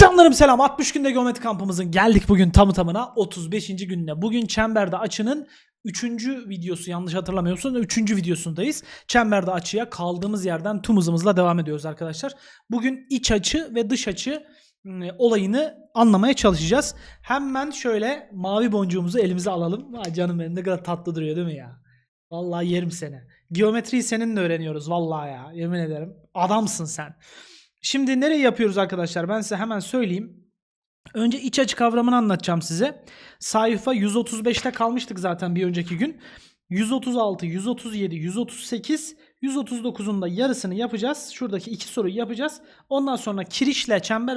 Canlarım selam 60 günde geometri kampımızın geldik bugün tamı tamına 35. gününe. Bugün çemberde açının 3. videosu yanlış hatırlamıyorsam 3. videosundayız. Çemberde açıya kaldığımız yerden tüm hızımızla devam ediyoruz arkadaşlar. Bugün iç açı ve dış açı ım, olayını anlamaya çalışacağız. Hemen şöyle mavi boncuğumuzu elimize alalım. Vay canım benim ne kadar tatlı duruyor değil mi ya? Vallahi yerim seni. Geometriyi seninle öğreniyoruz vallahi ya. Yemin ederim. Adamsın sen. Şimdi nereye yapıyoruz arkadaşlar? Ben size hemen söyleyeyim. Önce iç açı kavramını anlatacağım size. Sayfa 135'te kalmıştık zaten bir önceki gün. 136, 137, 138, 139'un da yarısını yapacağız. Şuradaki iki soruyu yapacağız. Ondan sonra kirişle çember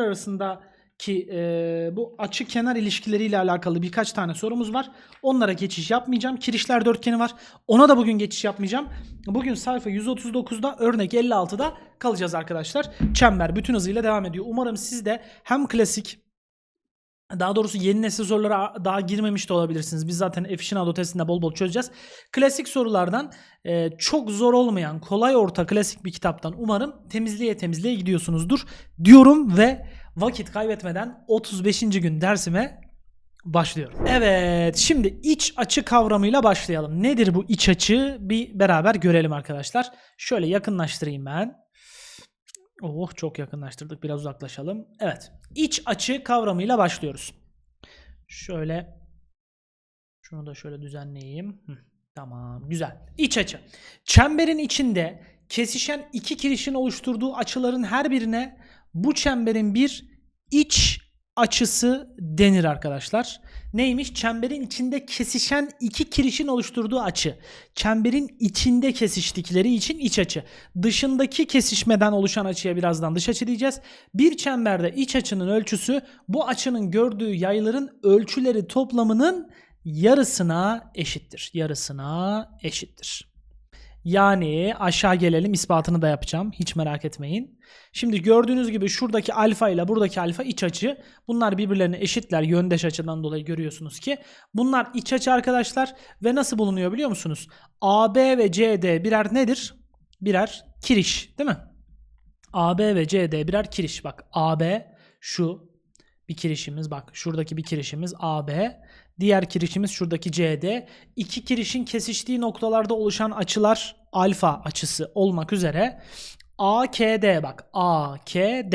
arasındaki e, bu açı kenar ilişkileriyle alakalı birkaç tane sorumuz var. Onlara geçiş yapmayacağım. Kirişler dörtgeni var. Ona da bugün geçiş yapmayacağım. Bugün sayfa 139'da örnek 56'da kalacağız arkadaşlar. Çember bütün hızıyla devam ediyor. Umarım siz de hem klasik daha doğrusu yeni nesil sorulara daha girmemiş de olabilirsiniz. Biz zaten Efficient testinde bol bol çözeceğiz. Klasik sorulardan e, çok zor olmayan, kolay orta klasik bir kitaptan umarım temizliğe temizliğe gidiyorsunuzdur diyorum ve vakit kaybetmeden 35. gün dersime başlıyorum. Evet, şimdi iç açı kavramıyla başlayalım. Nedir bu iç açı? Bir beraber görelim arkadaşlar. Şöyle yakınlaştırayım ben. Oh çok yakınlaştırdık. Biraz uzaklaşalım. Evet. İç açı kavramıyla başlıyoruz. Şöyle şunu da şöyle düzenleyeyim. Hı, tamam. Güzel. İç açı. Çemberin içinde kesişen iki kirişin oluşturduğu açıların her birine bu çemberin bir iç açısı denir arkadaşlar. Neymiş? Çemberin içinde kesişen iki kirişin oluşturduğu açı. Çemberin içinde kesiştikleri için iç açı. Dışındaki kesişmeden oluşan açıya birazdan dış açı diyeceğiz. Bir çemberde iç açının ölçüsü bu açının gördüğü yayların ölçüleri toplamının yarısına eşittir. Yarısına eşittir. Yani aşağı gelelim ispatını da yapacağım. Hiç merak etmeyin. Şimdi gördüğünüz gibi şuradaki alfa ile buradaki alfa iç açı. Bunlar birbirlerine eşitler. Yöndeş açıdan dolayı görüyorsunuz ki. Bunlar iç açı arkadaşlar. Ve nasıl bulunuyor biliyor musunuz? AB ve CD birer nedir? Birer kiriş değil mi? AB ve CD birer kiriş. Bak AB şu bir kirişimiz. Bak şuradaki bir kirişimiz AB. Diğer kirişimiz şuradaki CD. İki kirişin kesiştiği noktalarda oluşan açılar alfa açısı olmak üzere AKD bak AKD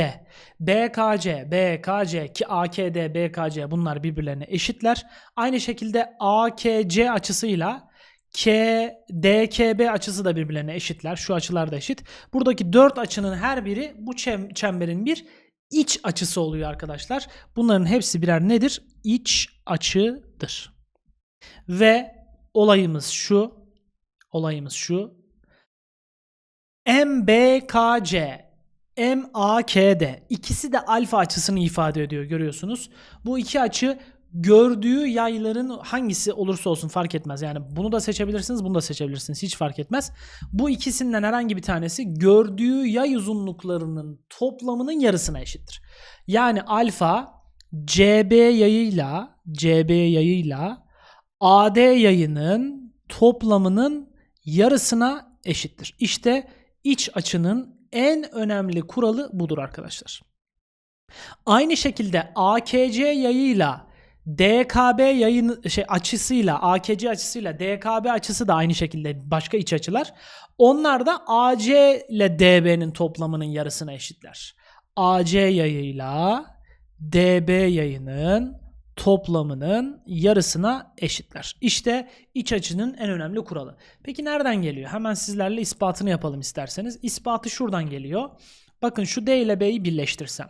BKC BKC ki AKD BKC bunlar birbirlerine eşitler. Aynı şekilde AKC açısıyla KDKB açısı da birbirlerine eşitler. Şu açılar da eşit. Buradaki dört açının her biri bu çem- çemberin bir iç açısı oluyor arkadaşlar. Bunların hepsi birer nedir? İç açıdır. Ve olayımız şu. Olayımız şu. MBKC, MAKD ikisi de alfa açısını ifade ediyor görüyorsunuz. Bu iki açı gördüğü yayların hangisi olursa olsun fark etmez. Yani bunu da seçebilirsiniz, bunu da seçebilirsiniz. Hiç fark etmez. Bu ikisinden herhangi bir tanesi gördüğü yay uzunluklarının toplamının yarısına eşittir. Yani alfa CB yayıyla CB yayıyla AD yayının toplamının yarısına eşittir. İşte iç açının en önemli kuralı budur arkadaşlar. Aynı şekilde AKC yayıyla DKB yayın şey açısıyla AKC açısıyla DKB açısı da aynı şekilde başka iç açılar. Onlar da AC ile DB'nin toplamının yarısına eşitler. AC yayıyla DB yayının toplamının yarısına eşitler. İşte iç açının en önemli kuralı. Peki nereden geliyor? Hemen sizlerle ispatını yapalım isterseniz. İspatı şuradan geliyor. Bakın şu D ile B'yi birleştirsem.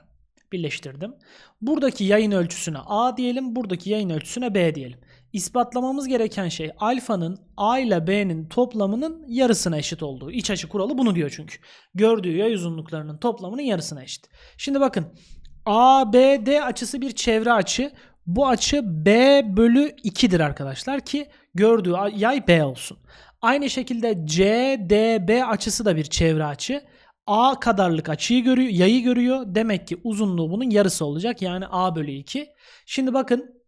Birleştirdim. Buradaki yayın ölçüsüne A diyelim. Buradaki yayın ölçüsüne B diyelim. İspatlamamız gereken şey alfanın A ile B'nin toplamının yarısına eşit olduğu. İç açı kuralı bunu diyor çünkü. Gördüğü yay uzunluklarının toplamının yarısına eşit. Şimdi bakın ABD açısı bir çevre açı. Bu açı B bölü 2'dir arkadaşlar ki gördüğü yay B olsun. Aynı şekilde CDB açısı da bir çevre açı. A kadarlık açıyı görüyor, yayı görüyor. Demek ki uzunluğu bunun yarısı olacak. Yani A bölü 2. Şimdi bakın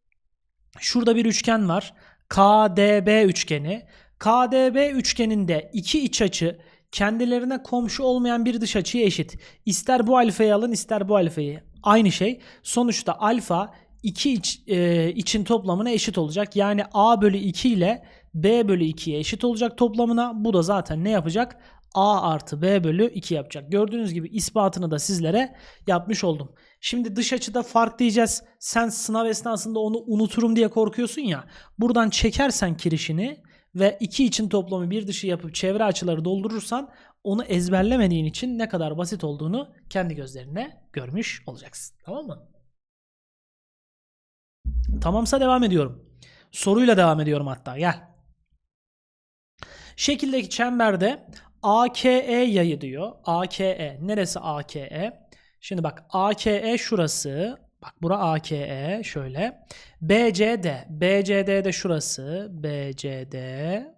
şurada bir üçgen var. KDB üçgeni. KDB üçgeninde iki iç açı kendilerine komşu olmayan bir dış açıya eşit. İster bu alfayı alın ister bu alfayı aynı şey. Sonuçta alfa 2 iç, e, için toplamına eşit olacak. Yani a bölü 2 ile b bölü 2'ye eşit olacak toplamına. Bu da zaten ne yapacak? a artı b bölü 2 yapacak. Gördüğünüz gibi ispatını da sizlere yapmış oldum. Şimdi dış açıda fark diyeceğiz. Sen sınav esnasında onu unuturum diye korkuyorsun ya. Buradan çekersen kirişini ve iki için toplamı bir dışı yapıp çevre açıları doldurursan onu ezberlemediğin için ne kadar basit olduğunu kendi gözlerine görmüş olacaksın. Tamam mı? Tamamsa devam ediyorum. Soruyla devam ediyorum hatta. Gel. Şekildeki çemberde AKE yayı diyor. AKE. Neresi AKE? Şimdi bak AKE şurası. Bak bura AKE şöyle. BCD. BCD de şurası. BCD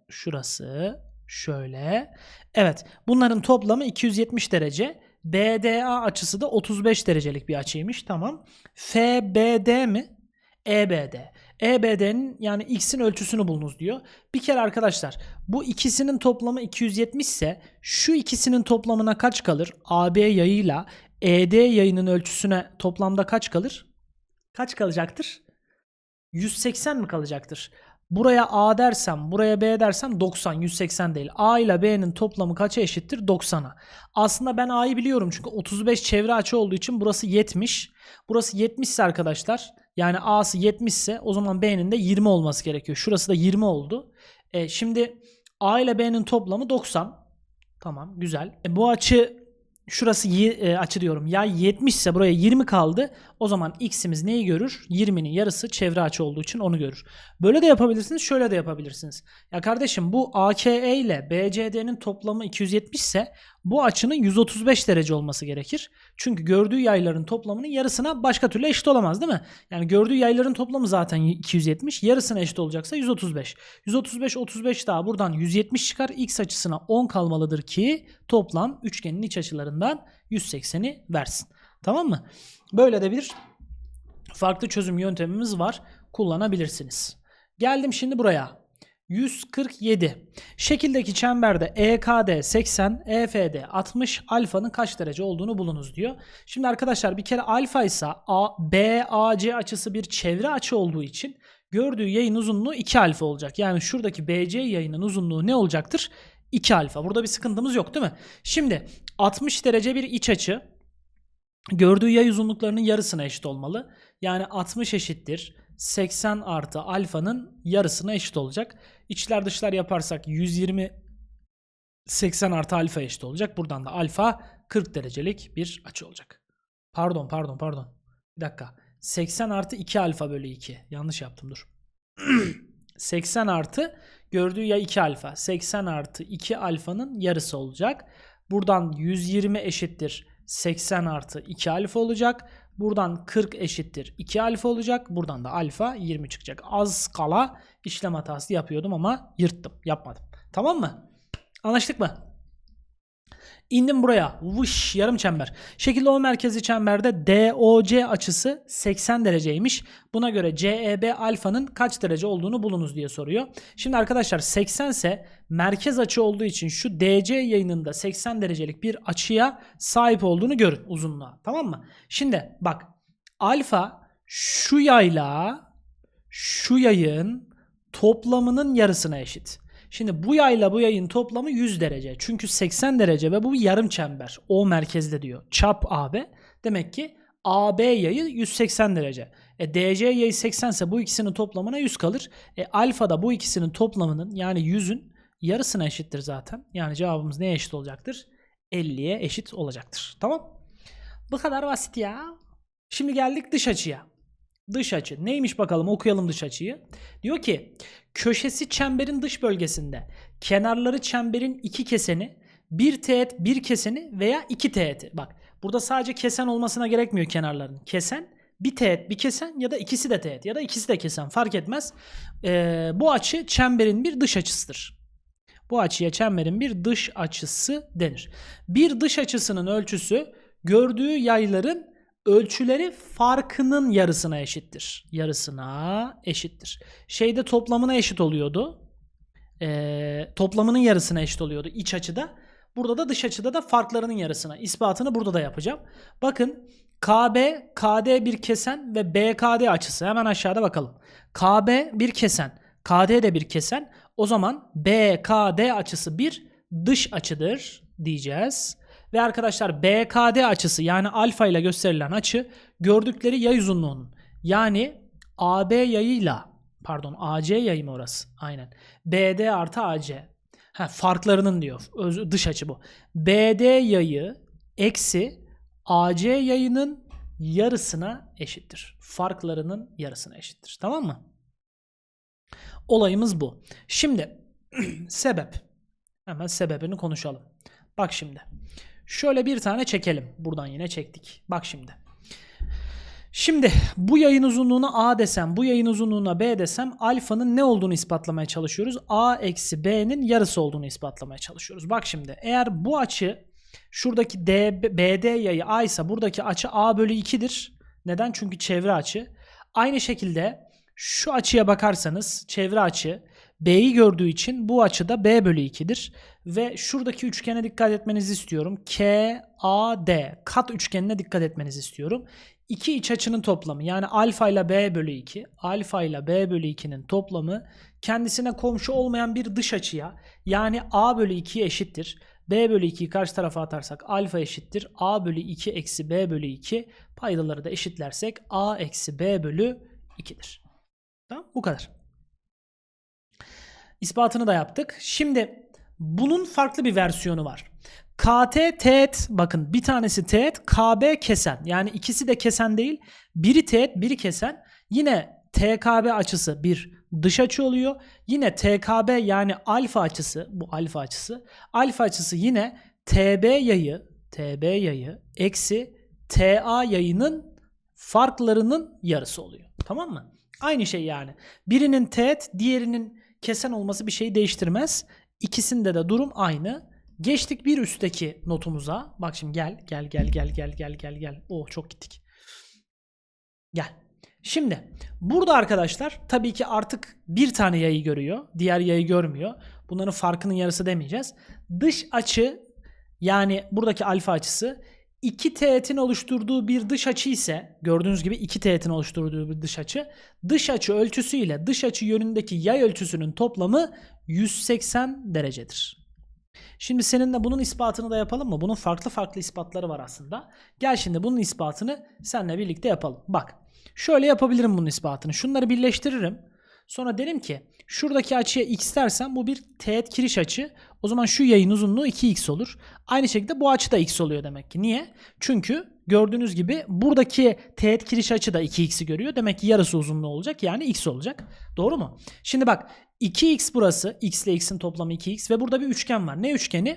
şurası. Şöyle. Evet. Bunların toplamı 270 derece. BDA açısı da 35 derecelik bir açıymış. Tamam. FBD mi? EBD. EBD'nin yani x'in ölçüsünü bulunuz diyor. Bir kere arkadaşlar bu ikisinin toplamı 270 ise şu ikisinin toplamına kaç kalır? AB yayıyla ED yayının ölçüsüne toplamda kaç kalır? Kaç kalacaktır? 180 mi kalacaktır? Buraya A dersem, buraya B dersem 90, 180 değil. A ile B'nin toplamı kaça eşittir? 90'a. Aslında ben A'yı biliyorum çünkü 35 çevre açı olduğu için burası 70. Burası 70 ise arkadaşlar, yani A'sı 70 ise o zaman B'nin de 20 olması gerekiyor. Şurası da 20 oldu. E, şimdi A ile B'nin toplamı 90. Tamam, güzel. E, bu açı şurası y- e, açı diyorum. Yay 70 ise buraya 20 kaldı. O zaman x'imiz neyi görür? 20'nin yarısı çevre açı olduğu için onu görür. Böyle de yapabilirsiniz, şöyle de yapabilirsiniz. Ya kardeşim bu AKE ile BCD'nin toplamı 270 ise bu açının 135 derece olması gerekir. Çünkü gördüğü yayların toplamının yarısına başka türlü eşit olamaz değil mi? Yani gördüğü yayların toplamı zaten 270. Yarısına eşit olacaksa 135. 135 35 daha buradan 170 çıkar. X açısına 10 kalmalıdır ki toplam üçgenin iç açılarından 180'i versin. Tamam mı? Böyle de bir farklı çözüm yöntemimiz var. Kullanabilirsiniz. Geldim şimdi buraya. 147. Şekildeki çemberde EKD 80, EFD 60, alfanın kaç derece olduğunu bulunuz diyor. Şimdi arkadaşlar bir kere alfa ise A, BAC açısı bir çevre açı olduğu için gördüğü yayın uzunluğu 2 alfa olacak. Yani şuradaki BC yayının uzunluğu ne olacaktır? 2 alfa. Burada bir sıkıntımız yok değil mi? Şimdi 60 derece bir iç açı gördüğü yay uzunluklarının yarısına eşit olmalı. Yani 60 eşittir 80 artı alfanın yarısına eşit olacak. İçler dışlar yaparsak 120 80 artı alfa eşit olacak. Buradan da alfa 40 derecelik bir açı olacak. Pardon pardon pardon. Bir dakika. 80 artı 2 alfa bölü 2. Yanlış yaptım dur. 80 artı gördüğü ya 2 alfa. 80 artı 2 alfanın yarısı olacak. Buradan 120 eşittir 80 artı 2 alfa olacak. Buradan 40 eşittir 2 alfa olacak. Buradan da alfa 20 çıkacak. Az kala işlem hatası yapıyordum ama yırttım. Yapmadım. Tamam mı? Anlaştık mı? İndim buraya. Vış yarım çember. Şekilde O merkezi çemberde DOC açısı 80 dereceymiş. Buna göre CEB alfanın kaç derece olduğunu bulunuz diye soruyor. Şimdi arkadaşlar 80 ise merkez açı olduğu için şu DC yayınında 80 derecelik bir açıya sahip olduğunu görün uzunluğa. Tamam mı? Şimdi bak alfa şu yayla şu yayın toplamının yarısına eşit. Şimdi bu yayla bu yayın toplamı 100 derece. Çünkü 80 derece ve bu yarım çember. O merkezde diyor. Çap AB. Demek ki AB yayı 180 derece. E, DC yayı 80 ise bu ikisinin toplamına 100 kalır. E, alfa da bu ikisinin toplamının yani 100'ün yarısına eşittir zaten. Yani cevabımız neye eşit olacaktır? 50'ye eşit olacaktır. Tamam? Bu kadar basit ya. Şimdi geldik dış açıya. Dış açı. Neymiş bakalım okuyalım dış açıyı. Diyor ki köşesi çemberin dış bölgesinde kenarları çemberin iki keseni bir teğet bir keseni veya iki teğeti. Bak burada sadece kesen olmasına gerekmiyor kenarların. Kesen bir teğet bir kesen ya da ikisi de teğet ya da ikisi de kesen fark etmez. Ee, bu açı çemberin bir dış açısıdır. Bu açıya çemberin bir dış açısı denir. Bir dış açısının ölçüsü gördüğü yayların ölçüleri farkının yarısına eşittir. Yarısına eşittir. Şeyde toplamına eşit oluyordu. Ee, toplamının yarısına eşit oluyordu iç açıda. Burada da dış açıda da farklarının yarısına. İspatını burada da yapacağım. Bakın KB, KD bir kesen ve BKD açısı. Hemen aşağıda bakalım. KB bir kesen, KD de bir kesen. O zaman BKD açısı bir dış açıdır diyeceğiz. Ve arkadaşlar BKD açısı yani alfa ile gösterilen açı gördükleri yay uzunluğunun yani AB yayıyla pardon AC yayı mı orası? Aynen. BD artı AC. Ha, farklarının diyor. Öz, dış açı bu. BD yayı eksi AC yayının yarısına eşittir. Farklarının yarısına eşittir. Tamam mı? Olayımız bu. Şimdi sebep. Hemen sebebini konuşalım. Bak şimdi. Şöyle bir tane çekelim. Buradan yine çektik. Bak şimdi. Şimdi bu yayın uzunluğuna A desem, bu yayın uzunluğuna B desem alfanın ne olduğunu ispatlamaya çalışıyoruz. A eksi B'nin yarısı olduğunu ispatlamaya çalışıyoruz. Bak şimdi eğer bu açı şuradaki D, BD yayı A ise buradaki açı A bölü 2'dir. Neden? Çünkü çevre açı. Aynı şekilde şu açıya bakarsanız çevre açı B'yi gördüğü için bu açı da B bölü 2'dir. Ve şuradaki üçgene dikkat etmenizi istiyorum. K, A, D kat üçgenine dikkat etmenizi istiyorum. İki iç açının toplamı yani alfa ile B bölü 2, alfa ile B bölü 2'nin toplamı kendisine komşu olmayan bir dış açıya yani A bölü 2'ye eşittir. B bölü 2'yi karşı tarafa atarsak alfa eşittir. A bölü 2 eksi B bölü 2 paydaları da eşitlersek A eksi B bölü 2'dir. Tamam bu kadar. İspatını da yaptık. Şimdi bunun farklı bir versiyonu var. KT teğet bakın bir tanesi teğet KB kesen yani ikisi de kesen değil biri teğet biri kesen yine TKB açısı bir dış açı oluyor. Yine TKB yani alfa açısı bu alfa açısı alfa açısı yine TB yayı TB yayı eksi TA yayının farklarının yarısı oluyor. Tamam mı? Aynı şey yani. Birinin teğet diğerinin kesen olması bir şeyi değiştirmez. İkisinde de durum aynı. Geçtik bir üstteki notumuza. Bak şimdi gel gel gel gel gel gel gel gel. Oh çok gittik. Gel. Şimdi burada arkadaşlar tabii ki artık bir tane yayı görüyor. Diğer yayı görmüyor. Bunların farkının yarısı demeyeceğiz. Dış açı yani buradaki alfa açısı iki teğetin oluşturduğu bir dış açı ise gördüğünüz gibi iki teğetin oluşturduğu bir dış açı dış açı ölçüsü ile dış açı yönündeki yay ölçüsünün toplamı 180 derecedir. Şimdi seninle bunun ispatını da yapalım mı? Bunun farklı farklı ispatları var aslında. Gel şimdi bunun ispatını seninle birlikte yapalım. Bak şöyle yapabilirim bunun ispatını. Şunları birleştiririm. Sonra derim ki şuradaki açıya x dersem bu bir teğet kiriş açı. O zaman şu yayın uzunluğu 2x olur. Aynı şekilde bu açı da x oluyor demek ki. Niye? Çünkü gördüğünüz gibi buradaki teğet kiriş açı da 2x'i görüyor. Demek ki yarısı uzunluğu olacak. Yani x olacak. Doğru mu? Şimdi bak 2x burası. x ile x'in toplamı 2x ve burada bir üçgen var. Ne üçgeni?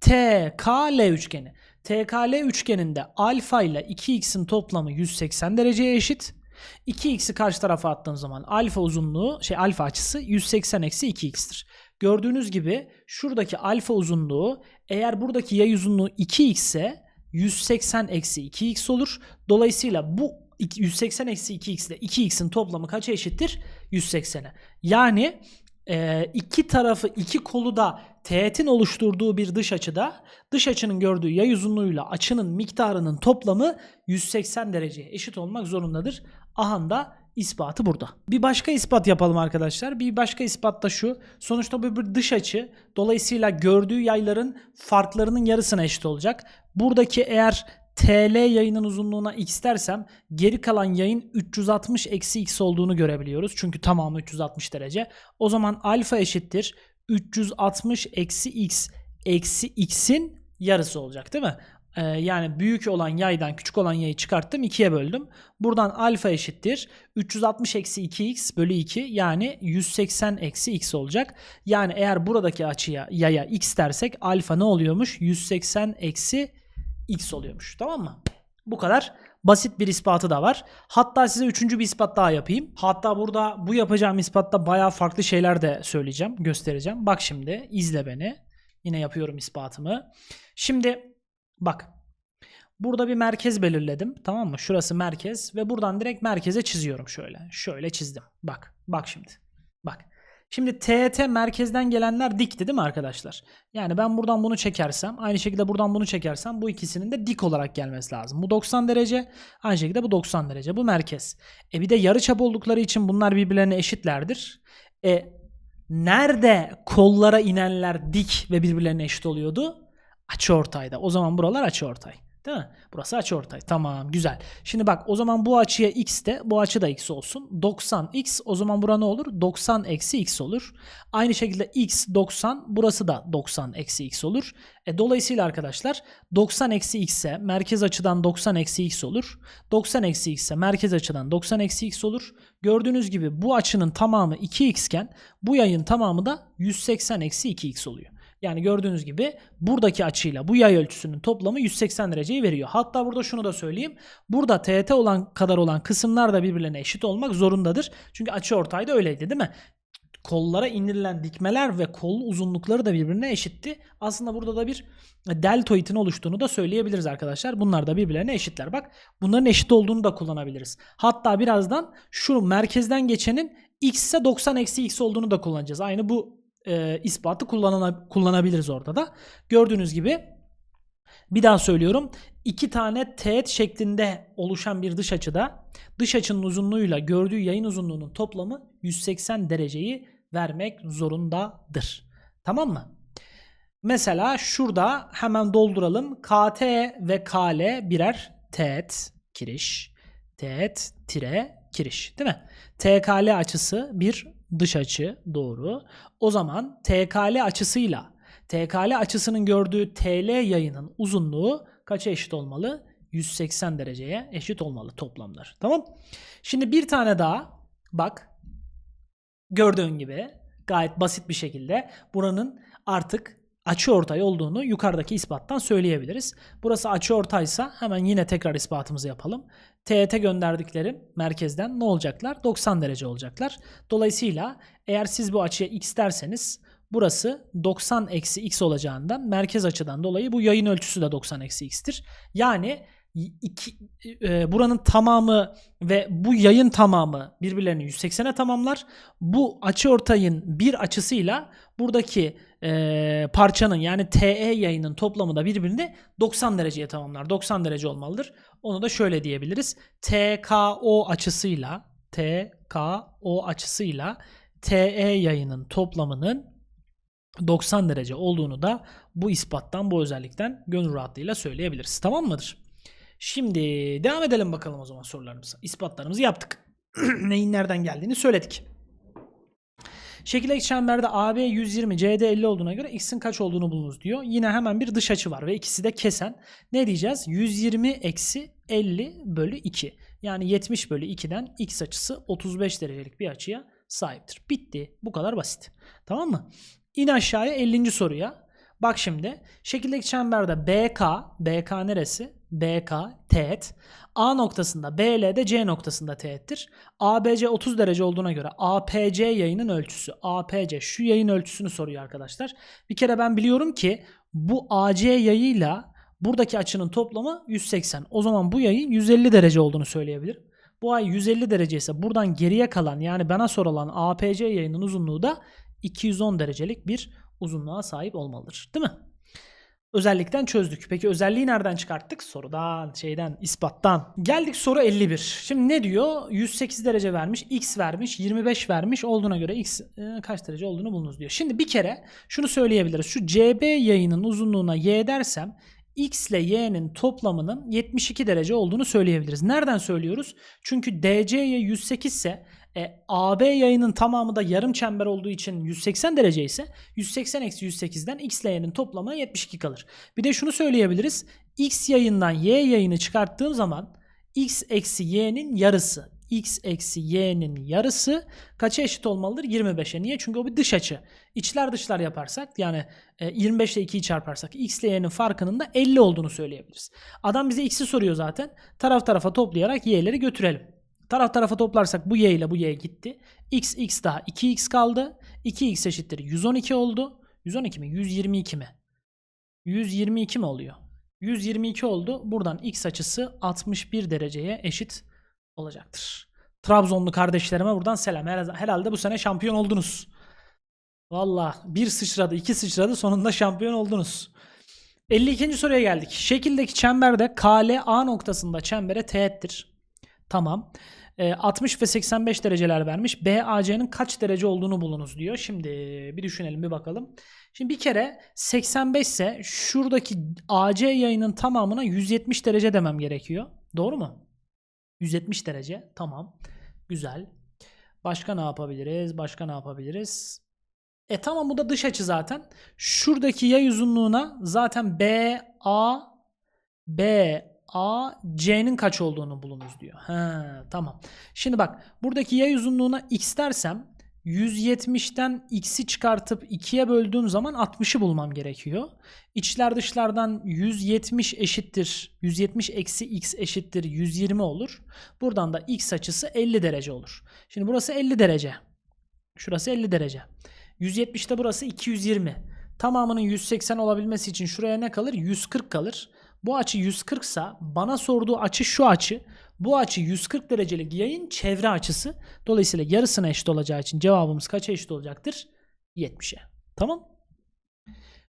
TKL üçgeni. TKL üçgeninde alfa ile 2x'in toplamı 180 dereceye eşit. 2x'i karşı tarafa attığım zaman alfa uzunluğu şey alfa açısı 180 eksi 2x'tir. Gördüğünüz gibi şuradaki alfa uzunluğu eğer buradaki yay uzunluğu 2x ise 180 eksi 2x olur. Dolayısıyla bu 180 eksi 2x ile 2x'in toplamı kaça eşittir? 180'e. Yani e, iki tarafı iki kolu da teğetin oluşturduğu bir dış açıda dış açının gördüğü yay uzunluğuyla açının miktarının toplamı 180 dereceye eşit olmak zorundadır. Ahan da ispatı burada. Bir başka ispat yapalım arkadaşlar. Bir başka ispat da şu. Sonuçta bu bir dış açı. Dolayısıyla gördüğü yayların farklarının yarısına eşit olacak. Buradaki eğer TL yayının uzunluğuna x dersem geri kalan yayın 360 eksi x olduğunu görebiliyoruz. Çünkü tamamı 360 derece. O zaman alfa eşittir 360 eksi x eksi x'in yarısı olacak değil mi? Ee, yani büyük olan yaydan küçük olan yayı çıkarttım 2'ye böldüm. Buradan alfa eşittir 360 eksi 2x bölü 2 yani 180 eksi x olacak. Yani eğer buradaki açıya yaya x dersek alfa ne oluyormuş? 180 eksi x oluyormuş. Tamam mı? Bu kadar basit bir ispatı da var. Hatta size üçüncü bir ispat daha yapayım. Hatta burada bu yapacağım ispatta bayağı farklı şeyler de söyleyeceğim, göstereceğim. Bak şimdi izle beni. Yine yapıyorum ispatımı. Şimdi bak. Burada bir merkez belirledim. Tamam mı? Şurası merkez ve buradan direkt merkeze çiziyorum şöyle. Şöyle çizdim. Bak. Bak şimdi. Bak. Şimdi TET merkezden gelenler dikti değil mi arkadaşlar? Yani ben buradan bunu çekersem, aynı şekilde buradan bunu çekersem bu ikisinin de dik olarak gelmesi lazım. Bu 90 derece, aynı şekilde bu 90 derece. Bu merkez. E bir de yarıçap oldukları için bunlar birbirlerine eşitlerdir. E nerede kollara inenler dik ve birbirlerine eşit oluyordu? Açıortayda. O zaman buralar açıortay. Değil mi? Burası açıortay. Tamam güzel. Şimdi bak o zaman bu açıya x de bu açı da x olsun. 90x o zaman bura ne olur? 90 eksi x olur. Aynı şekilde x 90 burası da 90 eksi x olur. E, dolayısıyla arkadaşlar 90 eksi x ise merkez açıdan 90 eksi x olur. 90 eksi x ise merkez açıdan 90 eksi x olur. Gördüğünüz gibi bu açının tamamı 2x iken bu yayın tamamı da 180 eksi 2x oluyor. Yani gördüğünüz gibi buradaki açıyla bu yay ölçüsünün toplamı 180 dereceyi veriyor. Hatta burada şunu da söyleyeyim. Burada TET olan kadar olan kısımlar da birbirlerine eşit olmak zorundadır. Çünkü açı ortayda öyleydi değil mi? Kollara indirilen dikmeler ve kol uzunlukları da birbirine eşitti. Aslında burada da bir deltoidin oluştuğunu da söyleyebiliriz arkadaşlar. Bunlar da birbirlerine eşitler. Bak bunların eşit olduğunu da kullanabiliriz. Hatta birazdan şu merkezden geçenin x ise 90 eksi x olduğunu da kullanacağız. Aynı bu e, ispatı kullanana, kullanabiliriz orada da. Gördüğünüz gibi bir daha söylüyorum. iki tane teğet şeklinde oluşan bir dış açıda dış açının uzunluğuyla gördüğü yayın uzunluğunun toplamı 180 dereceyi vermek zorundadır. Tamam mı? Mesela şurada hemen dolduralım. KT ve KL birer teğet kiriş. Teğet tire kiriş değil mi? TKL açısı bir dış açı doğru. O zaman TKL açısıyla TKL açısının gördüğü TL yayının uzunluğu kaça eşit olmalı? 180 dereceye eşit olmalı toplamlar. Tamam? Şimdi bir tane daha bak gördüğün gibi gayet basit bir şekilde buranın artık açı ortay olduğunu yukarıdaki ispattan söyleyebiliriz. Burası açı ortaysa hemen yine tekrar ispatımızı yapalım. TET gönderdiklerim merkezden ne olacaklar? 90 derece olacaklar. Dolayısıyla eğer siz bu açıya x derseniz burası 90 eksi x olacağından merkez açıdan dolayı bu yayın ölçüsü de 90 eksi x'tir. Yani iki, e, buranın tamamı ve bu yayın tamamı birbirlerini 180'e tamamlar. Bu açı ortayın bir açısıyla buradaki e, parçanın yani TE yayının toplamı da birbirini 90 dereceye tamamlar. 90 derece olmalıdır. Onu da şöyle diyebiliriz. TKO açısıyla TKO açısıyla TE yayının toplamının 90 derece olduğunu da bu ispattan, bu özellikten gönül rahatlığıyla söyleyebiliriz. Tamam mıdır? Şimdi devam edelim bakalım o zaman sorularımıza. İspatlarımızı yaptık. Neyin nereden geldiğini söyledik. Şekildeki çemberde AB 120, CD 50 olduğuna göre x'in kaç olduğunu bulunuz diyor. Yine hemen bir dış açı var ve ikisi de kesen. Ne diyeceğiz? 120 eksi 50 bölü 2. Yani 70 bölü 2'den x açısı 35 derecelik bir açıya sahiptir. Bitti. Bu kadar basit. Tamam mı? İn aşağıya 50. soruya. Bak şimdi şekildeki çemberde BK, BK neresi? BK teğet. A noktasında BL de C noktasında teğettir. ABC 30 derece olduğuna göre APC yayının ölçüsü. APC şu yayın ölçüsünü soruyor arkadaşlar. Bir kere ben biliyorum ki bu AC yayıyla buradaki açının toplamı 180. O zaman bu yayın 150 derece olduğunu söyleyebilirim. Bu ay 150 derece ise buradan geriye kalan yani bana sorulan APC yayının uzunluğu da 210 derecelik bir uzunluğa sahip olmalıdır. Değil mi? Özellikten çözdük. Peki özelliği nereden çıkarttık? Sorudan, şeyden, ispattan. Geldik soru 51. Şimdi ne diyor? 108 derece vermiş, x vermiş, 25 vermiş. Olduğuna göre x e, kaç derece olduğunu bulunuz diyor. Şimdi bir kere şunu söyleyebiliriz. Şu CB yayının uzunluğuna y dersem x ile y'nin toplamının 72 derece olduğunu söyleyebiliriz. Nereden söylüyoruz? Çünkü DC'ye 108 ise e, AB yayının tamamı da yarım çember olduğu için 180 derece ise 180 eksi 108'den x ile y'nin toplamı 72 kalır. Bir de şunu söyleyebiliriz. x yayından y yayını çıkarttığım zaman x eksi y'nin yarısı. x eksi y'nin yarısı kaça eşit olmalıdır? 25'e. Niye? Çünkü o bir dış açı. İçler dışlar yaparsak yani e, 25 ile 2'yi çarparsak x ile y'nin farkının da 50 olduğunu söyleyebiliriz. Adam bize x'i soruyor zaten. Taraf tarafa toplayarak y'leri götürelim. Taraf tarafa toplarsak bu y ile bu y gitti. x x daha 2x kaldı. 2x eşittir 112 oldu. 112 mi? 122 mi? 122 mi oluyor? 122 oldu. Buradan x açısı 61 dereceye eşit olacaktır. Trabzonlu kardeşlerime buradan selam. Herhalde bu sene şampiyon oldunuz. Valla bir sıçradı, iki sıçradı sonunda şampiyon oldunuz. 52. soruya geldik. Şekildeki çemberde KL A noktasında çembere teğettir. Tamam. Ee, 60 ve 85 dereceler vermiş. BAC'nin kaç derece olduğunu bulunuz diyor. Şimdi bir düşünelim bir bakalım. Şimdi bir kere 85 ise şuradaki AC yayının tamamına 170 derece demem gerekiyor. Doğru mu? 170 derece. Tamam. Güzel. Başka ne yapabiliriz? Başka ne yapabiliriz? E tamam bu da dış açı zaten. Şuradaki yay uzunluğuna zaten B, A, B, A, C'nin kaç olduğunu bulunuz diyor. He, tamam. Şimdi bak buradaki yay uzunluğuna x dersem 170'ten x'i çıkartıp 2'ye böldüğüm zaman 60'ı bulmam gerekiyor. İçler dışlardan 170 eşittir. 170 eksi x eşittir 120 olur. Buradan da x açısı 50 derece olur. Şimdi burası 50 derece. Şurası 50 derece. 170'te burası 220. Tamamının 180 olabilmesi için şuraya ne kalır? 140 kalır. Bu açı 140 sa bana sorduğu açı şu açı. Bu açı 140 derecelik yayın çevre açısı. Dolayısıyla yarısına eşit olacağı için cevabımız kaça eşit olacaktır? 70'e. Tamam.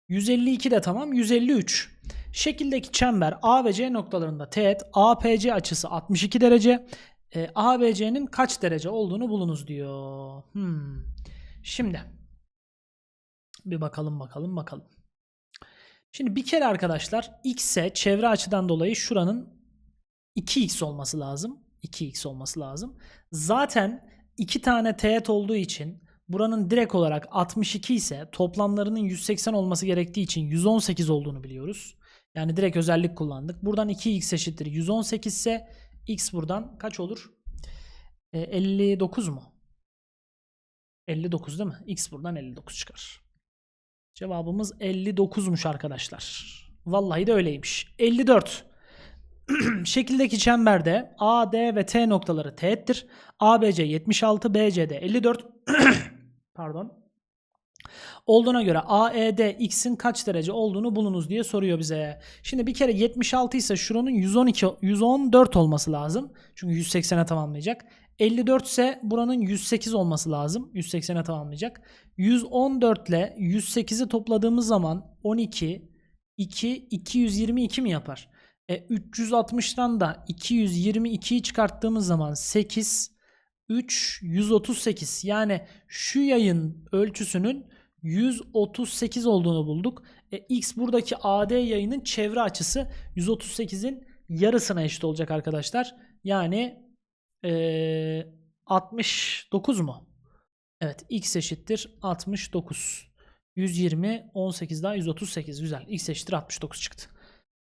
152 de tamam. 153. Şekildeki çember A ve C noktalarında teğet APC açısı 62 derece. E, ABC'nin kaç derece olduğunu bulunuz diyor. Hmm. Şimdi bir bakalım bakalım bakalım. Şimdi bir kere arkadaşlar x'e çevre açıdan dolayı şuranın 2x olması lazım. 2x olması lazım. Zaten iki tane teğet olduğu için buranın direkt olarak 62 ise toplamlarının 180 olması gerektiği için 118 olduğunu biliyoruz. Yani direkt özellik kullandık. Buradan 2x eşittir 118 ise x buradan kaç olur? E, 59 mu? 59 değil mi? X buradan 59 çıkar. Cevabımız 59'muş arkadaşlar. Vallahi de öyleymiş. 54. Şekildeki çemberde A, D ve T noktaları teğettir. ABC 76, BCD 54. Pardon. Olduğuna göre AED x'in kaç derece olduğunu bulunuz diye soruyor bize. Şimdi bir kere 76 ise şuranın 112 114 olması lazım. Çünkü 180'e tamamlayacak. 54 ise buranın 108 olması lazım. 180'e tamamlayacak. 114 ile 108'i topladığımız zaman 12 2 222 mi yapar? E, 360'tan da 222'yi çıkarttığımız zaman 8 3 138 yani şu yayın ölçüsünün 138 olduğunu bulduk. E, X buradaki AD yayının çevre açısı 138'in yarısına eşit olacak arkadaşlar. Yani e, 69 mu? Evet X eşittir 69. 120 18 daha 138 güzel. X eşittir 69 çıktı.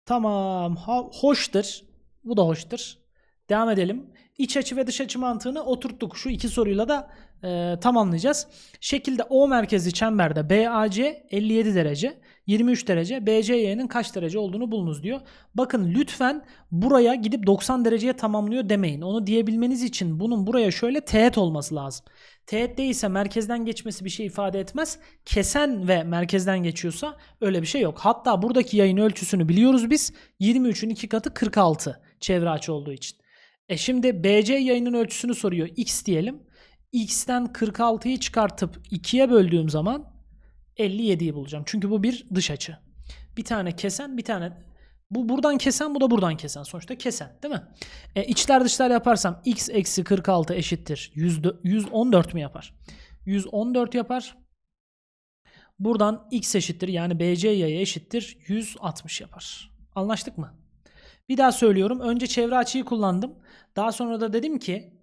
Tamam ha, hoştur. Bu da hoştur. Devam edelim. İç açı ve dış açı mantığını oturttuk. Şu iki soruyla da e, tamamlayacağız. Şekilde O merkezli çemberde BAC 57 derece, 23 derece, BCY'nin kaç derece olduğunu bulunuz diyor. Bakın lütfen buraya gidip 90 dereceye tamamlıyor demeyin. Onu diyebilmeniz için bunun buraya şöyle teğet olması lazım. Teğet değilse merkezden geçmesi bir şey ifade etmez. Kesen ve merkezden geçiyorsa öyle bir şey yok. Hatta buradaki yayın ölçüsünü biliyoruz biz. 23'ün 2 katı 46 çevre açı olduğu için. E şimdi BC yayının ölçüsünü soruyor. X diyelim. X'ten 46'yı çıkartıp 2'ye böldüğüm zaman 57'yi bulacağım. Çünkü bu bir dış açı. Bir tane kesen bir tane bu buradan kesen bu da buradan kesen. Sonuçta kesen değil mi? E, içler dışlar yaparsam x eksi 46 eşittir. 100, 114 mi yapar? 114 yapar. Buradan x eşittir yani BC yayı eşittir 160 yapar. Anlaştık mı? Bir daha söylüyorum. Önce çevre açıyı kullandım. Daha sonra da dedim ki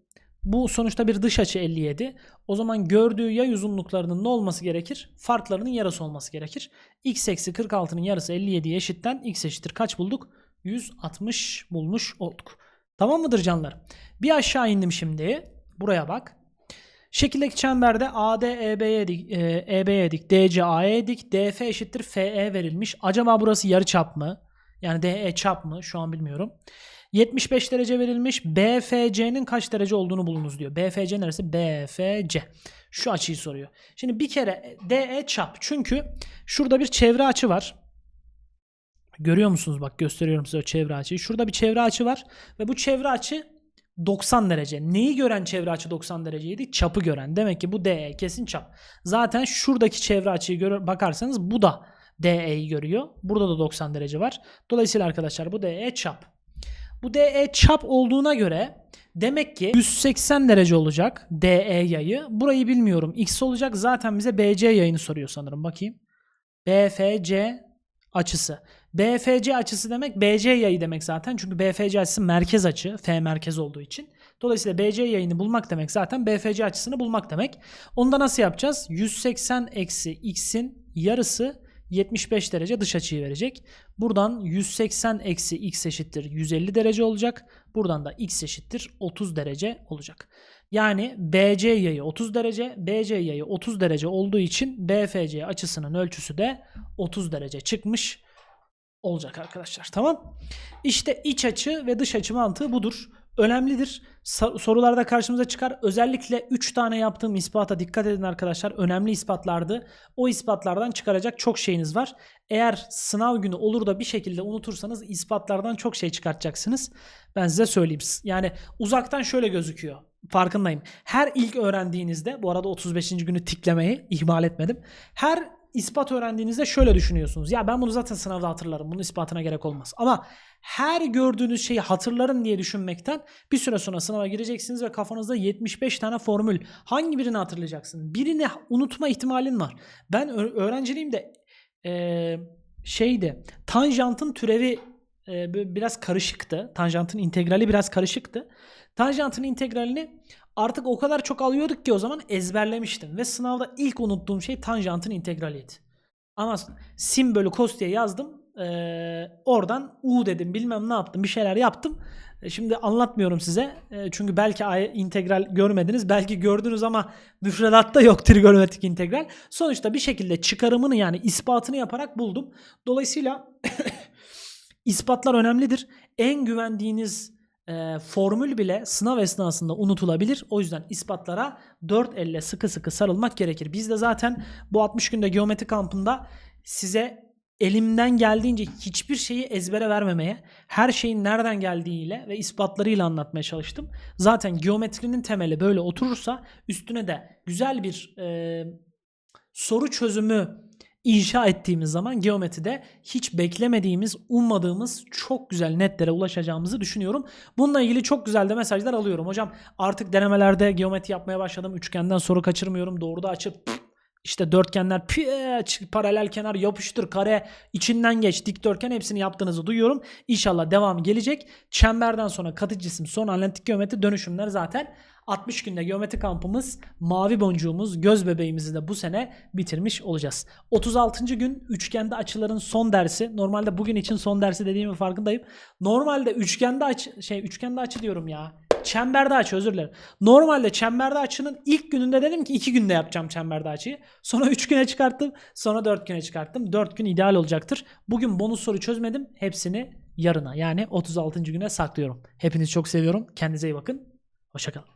bu sonuçta bir dış açı 57. O zaman gördüğü yay uzunluklarının ne olması gerekir? Farklarının yarısı olması gerekir. x eksi 46'nın yarısı 57'ye eşitten x eşittir kaç bulduk? 160 bulmuş olduk. Tamam mıdır canlar? Bir aşağı indim şimdi. Buraya bak. Şekildeki çemberde AD EB'ye dik, e, EB'ye dik, DC AE'ye dik, DF eşittir FE verilmiş. Acaba burası yarıçap mı? Yani DE çap mı? Şu an bilmiyorum. 75 derece verilmiş. BFC'nin kaç derece olduğunu bulunuz diyor. BFC neresi? BFC. Şu açıyı soruyor. Şimdi bir kere DE çap. Çünkü şurada bir çevre açı var. Görüyor musunuz? Bak gösteriyorum size o çevre açıyı. Şurada bir çevre açı var. Ve bu çevre açı 90 derece. Neyi gören çevre açı 90 dereceydi? Çapı gören. Demek ki bu DE kesin çap. Zaten şuradaki çevre açıyı göre bakarsanız bu da DE'yi görüyor. Burada da 90 derece var. Dolayısıyla arkadaşlar bu DE çap. Bu DE çap olduğuna göre demek ki 180 derece olacak DE yayı. Burayı bilmiyorum. X olacak. Zaten bize BC yayını soruyor sanırım. Bakayım. BFC açısı. BFC açısı demek BC yayı demek zaten. Çünkü BFC açısı merkez açı. F merkez olduğu için. Dolayısıyla BC yayını bulmak demek zaten BFC açısını bulmak demek. Onu da nasıl yapacağız? 180 eksi x'in yarısı 75 derece dış açıyı verecek. Buradan 180 eksi x eşittir 150 derece olacak. Buradan da x eşittir 30 derece olacak. Yani BC yayı 30 derece, BC yayı 30 derece olduğu için BFC açısının ölçüsü de 30 derece çıkmış olacak arkadaşlar. Tamam? İşte iç açı ve dış açı mantığı budur. Önemlidir. Sorularda karşımıza çıkar. Özellikle 3 tane yaptığım ispata dikkat edin arkadaşlar. Önemli ispatlardı. O ispatlardan çıkaracak çok şeyiniz var. Eğer sınav günü olur da bir şekilde unutursanız ispatlardan çok şey çıkartacaksınız. Ben size söyleyeyim. Yani uzaktan şöyle gözüküyor. Farkındayım. Her ilk öğrendiğinizde, bu arada 35. günü tiklemeyi ihmal etmedim. Her ispat öğrendiğinizde şöyle düşünüyorsunuz. Ya ben bunu zaten sınavda hatırlarım. Bunun ispatına gerek olmaz. Ama her gördüğünüz şeyi hatırlarım diye düşünmekten bir süre sonra sınava gireceksiniz ve kafanızda 75 tane formül. Hangi birini hatırlayacaksın? Birini unutma ihtimalin var. Ben öğrenciliğimde eee şeydi. Tanjantın türevi e, biraz karışıktı. Tanjantın integrali biraz karışıktı. Tanjantın integralini artık o kadar çok alıyorduk ki o zaman ezberlemiştim. Ve sınavda ilk unuttuğum şey tanjantın integraliydi. Ama sim bölü cos diye yazdım. Ee, oradan u dedim bilmem ne yaptım bir şeyler yaptım. E, Şimdi anlatmıyorum size. E, çünkü belki integral görmediniz. Belki gördünüz ama müfredatta yok trigonometrik integral. Sonuçta bir şekilde çıkarımını yani ispatını yaparak buldum. Dolayısıyla ispatlar önemlidir. En güvendiğiniz e, formül bile sınav esnasında unutulabilir. O yüzden ispatlara dört elle sıkı sıkı sarılmak gerekir. Biz de zaten bu 60 günde geometri kampında size elimden geldiğince hiçbir şeyi ezbere vermemeye, her şeyin nereden geldiğiyle ve ispatlarıyla anlatmaya çalıştım. Zaten geometrinin temeli böyle oturursa üstüne de güzel bir e, soru çözümü inşa ettiğimiz zaman geometride hiç beklemediğimiz, ummadığımız çok güzel netlere ulaşacağımızı düşünüyorum. Bununla ilgili çok güzel de mesajlar alıyorum. Hocam artık denemelerde geometri yapmaya başladım. Üçgenden soru kaçırmıyorum. Doğru da açıp işte dörtgenler piç, paralel kenar yapıştır kare içinden geç dikdörtgen hepsini yaptığınızı duyuyorum. İnşallah devam gelecek. Çemberden sonra katı cisim sonra analitik geometri dönüşümler zaten 60 günde geometri kampımız mavi boncuğumuz göz bebeğimizi de bu sene bitirmiş olacağız. 36. gün üçgende açıların son dersi. Normalde bugün için son dersi dediğimin farkındayım. Normalde üçgende açı şey üçgende açı diyorum ya. Çemberde açı özür dilerim. Normalde çemberde açının ilk gününde dedim ki iki günde yapacağım çemberde açıyı. Sonra 3 güne çıkarttım. Sonra 4 güne çıkarttım. 4 gün ideal olacaktır. Bugün bonus soru çözmedim. Hepsini yarına yani 36. güne saklıyorum. Hepinizi çok seviyorum. Kendinize iyi bakın. Hoşçakalın.